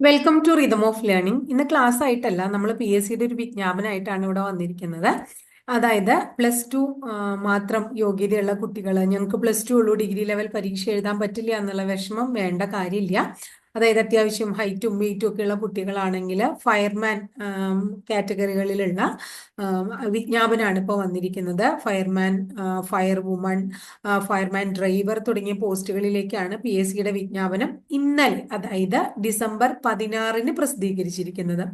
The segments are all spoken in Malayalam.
Welcome to rhythm of learning ഇന്ന് ക്ലാസ് ആയിട്ടല്ല നമ്മൾ പി എസ് സിയുടെ ഒരു വിജ്ഞാപനമായിട്ടാണ് ഇവിടെ വന്നിരിക്കുന്നത്. അതായത് പ്ലസ് ടു മാത്രം യോഗ്യതയുള്ള കുട്ടികൾ ഞങ്ങൾക്ക് പ്ലസ് ടു ഉള്ളൂ ഡിഗ്രി ലെവൽ പരീക്ഷ എഴുതാൻ പറ്റില്ല എന്നുള്ള വിഷമം വേണ്ട കാര്യമില്ല. അതായത് അത്യാവശ്യം ഹൈറ്റും വെയിറ്റും ഒക്കെ ഉള്ള കുട്ടികളാണെങ്കിൽ ഫയർമാൻ കാറ്റഗറികളിലുള്ള വിജ്ഞാപനമാണ് ഇപ്പോൾ വന്നിരിക്കുന്നത്. Fireman fire woman fireman driver തുടങ്ങിയ പോസ്റ്റുകളിലേക്കാണ് പി എസ് സിയുടെ വിജ്ഞാപനം ഇന്നലെ അതായത് ഡിസംബർ പതിനാറിന് പ്രസിദ്ധീകരിച്ചിരിക്കുന്നത്.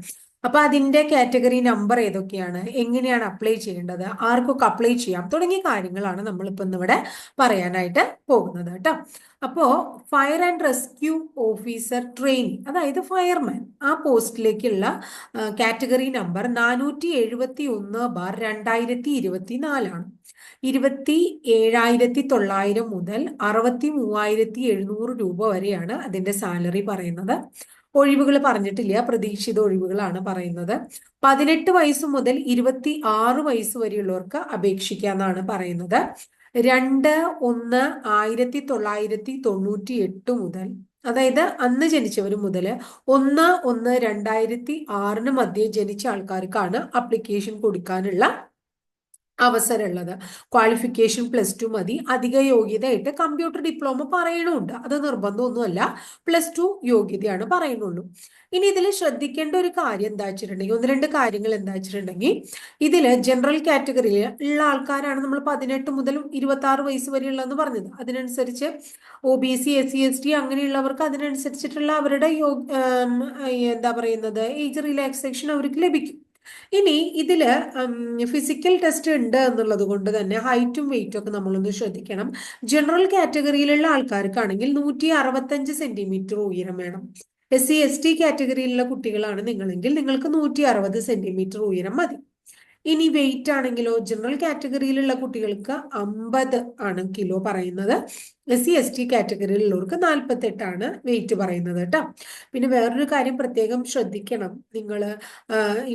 അപ്പൊ അതിന്റെ കാറ്റഗറി നമ്പർ ഏതൊക്കെയാണ്? എങ്ങനെയാണ് അപ്ലൈ ചെയ്യേണ്ടത്? ആർക്കൊക്കെ അപ്ലൈ ചെയ്യാം? തുടങ്ങിയ കാര്യങ്ങളാണ് നമ്മൾ നമ്മളിപ്പോ ഇന്നിവിടെ പറയാനായിട്ട് പോകുന്നത് കേട്ടോ. അപ്പോ fire and rescue officer training അതായത് ഫയർമാൻ ആ പോസ്റ്റിലേക്കുള്ള കാറ്റഗറി നമ്പർ നാനൂറ്റി എഴുപത്തി ഒന്ന് ബാർ രണ്ടായിരത്തി ഇരുപത്തി നാലാണ് ഇരുപത്തി ഏഴായിരത്തി തൊള്ളായിരം മുതൽ അറുപത്തി മൂവായിരത്തി എഴുന്നൂറ് രൂപ വരെയാണ് അതിന്റെ സാലറി പറയുന്നത്. ഒഴിവുകൾ പറഞ്ഞിട്ടില്ല. പ്രതീക്ഷിത ഒഴിവുകളാണ് പറയുന്നത്. പതിനെട്ട് വയസ്സ് മുതൽ ഇരുപത്തി ആറ് വയസ്സ് വരെയുള്ളവർക്ക് അപേക്ഷിക്കാന്നാണ് പറയുന്നത്. രണ്ട് ഒന്ന് ആയിരത്തി തൊള്ളായിരത്തി തൊണ്ണൂറ്റി എട്ട് മുതൽ അതായത് അന്ന് ജനിച്ചവർ മുതൽ ഒന്ന് ഒന്ന് രണ്ടായിരത്തി ആറിന് മധ്യേ ജനിച്ച ആൾക്കാർക്കാണ് അപ്ലിക്കേഷൻ കൊടുക്കാനുള്ള അവസരമുള്ളത്. ക്വാളിഫിക്കേഷൻ പ്ലസ് ടു മതി. അധിക യോഗ്യതയായിട്ട് കമ്പ്യൂട്ടർ ഡിപ്ലോമ പറയണമുണ്ട് അത് നിർബന്ധമൊന്നുമല്ല. പ്ലസ് ടു യോഗ്യതയാണ് പറയുന്നുള്ളൂ. ഇനി ഇതിൽ ശ്രദ്ധിക്കേണ്ട ഒരു കാര്യം എന്താ വെച്ചിട്ടുണ്ടെങ്കിൽ ഒന്ന് രണ്ട് കാര്യങ്ങൾ എന്താ വെച്ചിട്ടുണ്ടെങ്കിൽ ഇതിൽ ജനറൽ കാറ്റഗറിയിൽ ഉള്ള ആൾക്കാരാണ് നമ്മൾ പതിനെട്ട് മുതൽ ഇരുപത്തി ആറ് വയസ്സ് വരെയുള്ളതെന്ന് പറഞ്ഞത്. അതിനനുസരിച്ച് O B C S C S T അങ്ങനെയുള്ളവർക്ക് അതിനനുസരിച്ചിട്ടുള്ള അവരുടെ എന്താ പറയുന്നത് ഏജ് റിലാക്സേഷൻ അവർക്ക് ലഭിക്കും. ഇനി ഇതിൽ ഫിസിക്കൽ ടെസ്റ്റ് ഉണ്ട് എന്നുള്ളത് കൊണ്ട് തന്നെ ഹൈറ്റും വെയിറ്റും ഒക്കെ നമ്മളൊന്ന് ശ്രദ്ധിക്കണം. ജനറൽ കാറ്റഗറിയിലുള്ള ആൾക്കാർക്കാണെങ്കിൽ നൂറ്റി അറുപത്തഞ്ച് സെന്റിമീറ്റർ ഉയരം വേണം. എസ് സി എസ് ടി കാറ്റഗറിയിലുള്ള കുട്ടികളാണ് നിങ്ങളെങ്കിൽ നിങ്ങൾക്ക് നൂറ്റി അറുപത് സെന്റിമീറ്റർ ഉയരം മതി. ഇനി വെയിറ്റ് ആണെങ്കിലോ ജനറൽ കാറ്റഗറിയിലുള്ള കുട്ടികൾക്ക് അമ്പത് ആണ് കിലോ പറയുന്നത്. എസ് സി എസ് ടി കാറ്റഗറിയിലുള്ളവർക്ക് നാൽപ്പത്തെട്ടാണ് വെയിറ്റ് പറയുന്നത് കേട്ടോ. പിന്നെ വേറൊരു കാര്യം പ്രത്യേകം ശ്രദ്ധിക്കണം. നിങ്ങൾ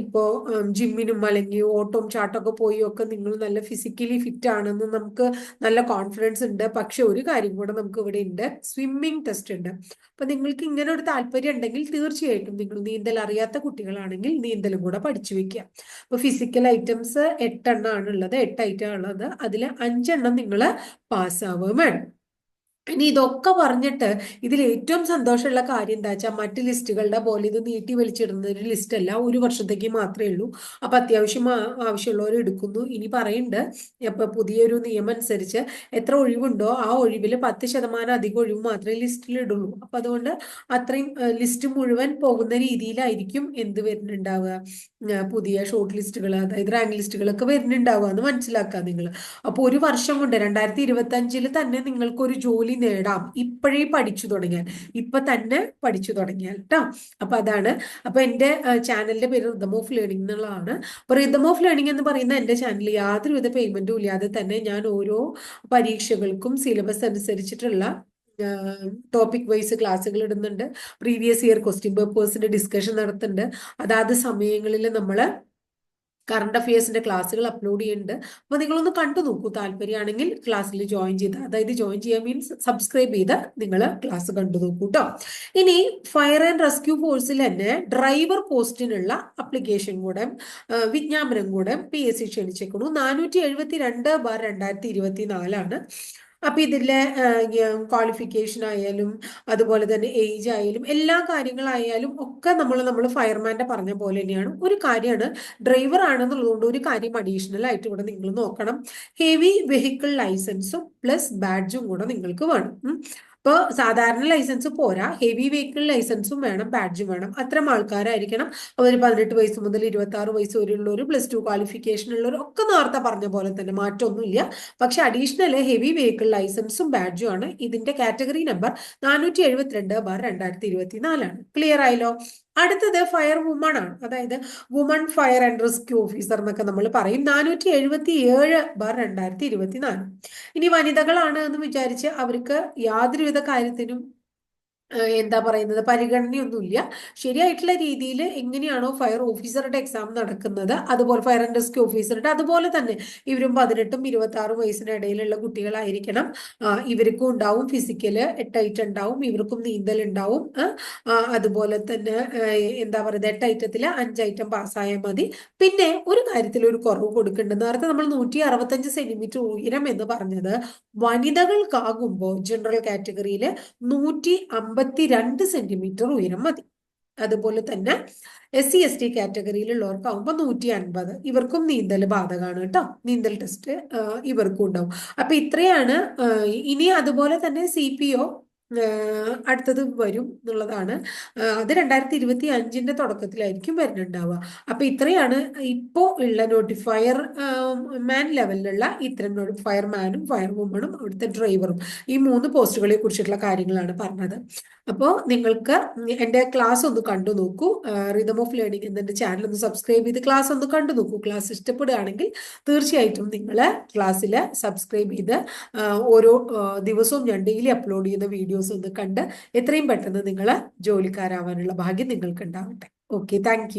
ഇപ്പോൾ ജിമ്മിനും അല്ലെങ്കിൽ ഓട്ടവും ചാട്ടമൊക്കെ പോയി ഒക്കെ നിങ്ങൾ നല്ല ഫിസിക്കലി ഫിറ്റ് ആണെന്ന് നമുക്ക് നല്ല കോൺഫിഡൻസ് ഉണ്ട്. പക്ഷെ ഒരു കാര്യം കൂടെ നമുക്ക് ഇവിടെ ഉണ്ട് സ്വിമ്മിങ് ടെസ്റ്റ് ഉണ്ട് അപ്പം നിങ്ങൾക്ക് ഇങ്ങനെ ഒരു താല്പര്യം ഉണ്ടെങ്കിൽ തീർച്ചയായിട്ടും നിങ്ങൾ നീന്തൽ അറിയാത്ത കുട്ടികളാണെങ്കിൽ നീന്തലും കൂടെ പഠിച്ചു വെക്കുക അപ്പോൾ ഫിസിക്കൽ ഐറ്റംസ് എട്ടെണ്ണമാണുള്ളത് എട്ട് ഐറ്റം ഉള്ളത്. അതിൽ അഞ്ചെണ്ണം നിങ്ങൾ പാസ്സാവുകയും വേണം. ഇനി ഇതൊക്കെ പറഞ്ഞിട്ട് ഇതിൽ ഏറ്റവും സന്തോഷമുള്ള കാര്യം എന്താ വെച്ചാൽ മറ്റ് ലിസ്റ്റുകളുടെ പോലെ ഇത് നീട്ടി വലിച്ചിടുന്ന ഒരു ലിസ്റ്റ് അല്ല ഒരു വർഷത്തേക്ക് മാത്രമേ ഉള്ളൂ. അപ്പൊ അത്യാവശ്യം ആവശ്യമുള്ളവർ എടുക്കുന്നു. ഇനി പറയുന്നുണ്ട് അപ്പൊ പുതിയൊരു നിയമം അനുസരിച്ച് എത്ര ഒഴിവുണ്ടോ ആ ഒഴിവിൽ പത്ത് ശതമാനം അധികം ഒഴിവ് മാത്രമേ ലിസ്റ്റിൽ ഇടുള്ളൂ. അപ്പൊ അതുകൊണ്ട് അത്രയും ലിസ്റ്റ് മുഴുവൻ പോകുന്ന രീതിയിലായിരിക്കും എന്ത് വരുന്നുണ്ടാവുക. പുതിയ ഷോർട്ട് ലിസ്റ്റുകൾ അതായത് റാങ്ക് ലിസ്റ്റുകളൊക്കെ വരുന്നുണ്ടാവുക എന്ന് മനസ്സിലാക്കുക നിങ്ങൾ അപ്പോൾ ഒരു വർഷം കൊണ്ട് രണ്ടായിരത്തി ഇരുപത്തി അഞ്ചിൽ തന്നെ നിങ്ങൾക്ക് ഒരു ജോലി നേടാം. ഇപ്പോഴേ പഠിച്ചു തുടങ്ങിയാൽ. ഇപ്പൊ തന്നെ പഠിച്ചു തുടങ്ങിയാൽ കേട്ടോ അപ്പൊ അതാണ്. അപ്പൊ എന്റെ ചാനലിന്റെ പേര് റിതം ഓഫ് ലേണിംഗ് എന്നുള്ളതാണ് അപ്പോൾ റിതം ഓഫ് ലേണിംഗ് എന്ന് പറയുന്ന എന്റെ ചാനൽ യാതൊരുവിധ പേയ്മെന്റും ഇല്ലാതെ തന്നെ ഞാൻ ഓരോ പരീക്ഷകൾക്കും സിലബസ് അനുസരിച്ചിട്ടുള്ള ടോപ്പിക് വൈസ് ക്ലാസ്സുകൾ ഇടുന്നുണ്ട്. പ്രീവിയസ് ഇയർ ക്വസ്റ്റ്യൻ പേപ്പേഴ്സിന്റെ ഡിസ്കഷൻ നടത്തുന്നുണ്ട്. അതാത് സമയങ്ങളിൽ നമ്മൾ കറണ്ട് അഫയേഴ്സിന്റെ ക്ലാസ്സുകൾ അപ്ലോഡ് ചെയ്യുന്നുണ്ട്. അപ്പൊ നിങ്ങളൊന്ന് കണ്ടു നോക്കൂ താല്പര്യമാണെങ്കിൽ ക്ലാസ്സിൽ ജോയിൻ ചെയ്ത് അതായത് ജോയിൻ ചെയ്യാൻ മീൻസ് സബ്സ്ക്രൈബ് ചെയ്ത് നിങ്ങൾ ക്ലാസ് കണ്ടു നോക്കൂ കേട്ടോ ഇനി ഫയർ ആൻഡ് റെസ്ക്യൂ ഫോഴ്സിൽ തന്നെ ഡ്രൈവർ പോസ്റ്റിനുള്ള അപ്ലിക്കേഷൻ കൂടെ വിജ്ഞാപനം കൂടെ പി എസ് സി ക്ഷണിച്ചേക്കുന്നു. നാനൂറ്റി എഴുപത്തി രണ്ട് ബാർ രണ്ടായിരത്തി ഇരുപത്തി നാലാണ് അപ്പൊ ഇതിലെ ക്വാളിഫിക്കേഷൻ ആയാലും അതുപോലെ തന്നെ ഏജ് ആയാലും എല്ലാ കാര്യങ്ങളായാലും ഒക്കെ നമ്മൾ നമ്മൾ ഫയർമാന്റെ പറഞ്ഞ പോലെ തന്നെയാണ്. ഒരു കാര്യമാണ് ഡ്രൈവർ ആണെന്നുള്ളതുകൊണ്ട് ഒരു കാര്യം അഡീഷണൽ ആയിട്ട് ഇവിടെ നിങ്ങൾ നോക്കണം. ഹെവി വെഹിക്കിൾ ലൈസൻസും പ്ലസ് ബാഡ്ജും കൂടെ നിങ്ങൾക്ക് വേണം. ഇപ്പോൾ സാധാരണ ലൈസൻസ് പോരാ. ഹെവി വെഹിക്കിൾ ലൈസൻസും വേണം ബാഡ്ജും വേണം. അത്തരം ആൾക്കാരായിരിക്കണം. അവർ പതിനെട്ട് വയസ്സ് മുതൽ ഇരുപത്തി ആറ് വയസ്സ് വരെയുള്ളവർ പ്ലസ് ടു ക്വാളിഫിക്കേഷൻ ഉള്ളവർ ഒക്കെ നേരത്തെ പറഞ്ഞ പോലെ തന്നെ. മാറ്റമൊന്നുമില്ല പക്ഷെ അഡീഷണൽ ഹെവി വെഹിക്കിൾ ലൈസൻസും ബാഡ്ജും ആണ് ഇതിന്റെ കാറ്റഗറി നമ്പർ നാനൂറ്റി എഴുപത്തിരണ്ട് ബാർ രണ്ടായിരത്തി ഇരുപത്തി നാലാണ് ക്ലിയർ ആയല്ലോ? അടുത്തത് ഫയർ വുമൺ ആണ്. അതായത് woman fire and rescue officer എന്നൊക്കെ നമ്മൾ പറയും. നാനൂറ്റി എഴുപത്തി ഏഴ് ബാർ രണ്ടായിരത്തി ഇരുപത്തി നാല് ഇനി വനിതകളാണ് എന്ന് വിചാരിച്ച് അവർക്ക് യാതൊരുവിധ കാര്യത്തിനും എന്താ പറയുന്നത്? പരിഗണനയൊന്നുമില്ല. ശരിയായിട്ടുള്ള രീതിയിൽ എങ്ങനെയാണോ ഫയർ ഓഫീസറുടെ എക്സാം നടക്കുന്നത് അതുപോലെ ഫയർ ആൻഡ് റെസ്ക്യൂ ഓഫീസറുടെ അതുപോലെ തന്നെ ഇവരും പതിനെട്ടും ഇരുപത്തി ആറും വയസ്സിനിടയിലുള്ള കുട്ടികളായിരിക്കണം. ഇവർക്കും ഉണ്ടാവും ഫിസിക്കൽ എട്ടൈറ്റ് ഉണ്ടാവും ഇവർക്കും നീന്തൽ ഉണ്ടാവും. അതുപോലെ തന്നെ എന്താ പറയുക എട്ട് ഐറ്റത്തിൽ അഞ്ച് ഐറ്റം പാസ്സായാൽ മതി. പിന്നെ ഒരു കാര്യത്തിൽ ഒരു കുറവ് കൊടുക്കേണ്ടത് നേരത്തെ നമ്മൾ നൂറ്റി അറുപത്തഞ്ച് സെന്റിമീറ്റർ ഉയരം എന്ന് പറഞ്ഞത് വനിതകൾക്കാകുമ്പോൾ ജനറൽ കാറ്റഗറിയിൽ നൂറ്റി അമ്പത്തി രണ്ട് സെന്റിമീറ്റർ ഉയരം മതി. അതുപോലെ തന്നെ എസ് സി എസ് ടി കാറ്റഗറിയിലുള്ളവർക്കാവുമ്പോൾ നൂറ്റി അൻപത് ഇവർക്കും നീന്തൽ ബാധകമാണ് കേട്ടോ. നീന്തൽ ടെസ്റ്റ് ഇവർക്കും ഉണ്ടാവും അപ്പൊ ഇത്രയാണ് ഇനി അതുപോലെ തന്നെ സി പി ഒ അടുത്തത് വരും എന്നുള്ളതാണ്. അത് രണ്ടായിരത്തി ഇരുപത്തി അഞ്ചിന്റെ തുടക്കത്തിലായിരിക്കും വരുന്നുണ്ടാവുക. അപ്പൊ ഇത്രയാണ് ഇപ്പോ ഉള്ള നോട്ടിഫയർ മാൻ ലെവലിലുള്ള ഇത്തരം ഫയർ മാനും ഫയർ വുമണും അവിടുത്തെ ഡ്രൈവറും ഈ മൂന്ന് പോസ്റ്റുകളെ കുറിച്ചിട്ടുള്ള കാര്യങ്ങളാണ് പറഞ്ഞത്. അപ്പോൾ നിങ്ങൾക്ക് എന്റെ ക്ലാസ് ഒന്ന് കണ്ടു നോക്കൂ. റിതം ഓഫ് ലേണിംഗ് എന്നെ ചാനൽ ഒന്ന് സബ്സ്ക്രൈബ് ചെയ്ത് ക്ലാസ് ഒന്ന് കണ്ടു നോക്കൂ. ക്ലാസ് ഇഷ്ടപ്പെടുകയാണെങ്കിൽ തീർച്ചയായിട്ടും നിങ്ങൾ ക്ലാസ്സിൽ സബ്സ്ക്രൈബ് ചെയ്ത് ഓരോ ദിവസവും ഞാൻ ഡെയിലി അപ്ലോഡ് ചെയ്യുന്ന വീഡിയോസ് ഒന്ന് കണ്ട് എത്രയും പെട്ടെന്ന് നിങ്ങൾ ജോലിക്കാരാവാനുള്ള ഭാഗ്യം നിങ്ങൾക്ക് ഉണ്ടാവട്ടെ ഓക്കെ താങ്ക്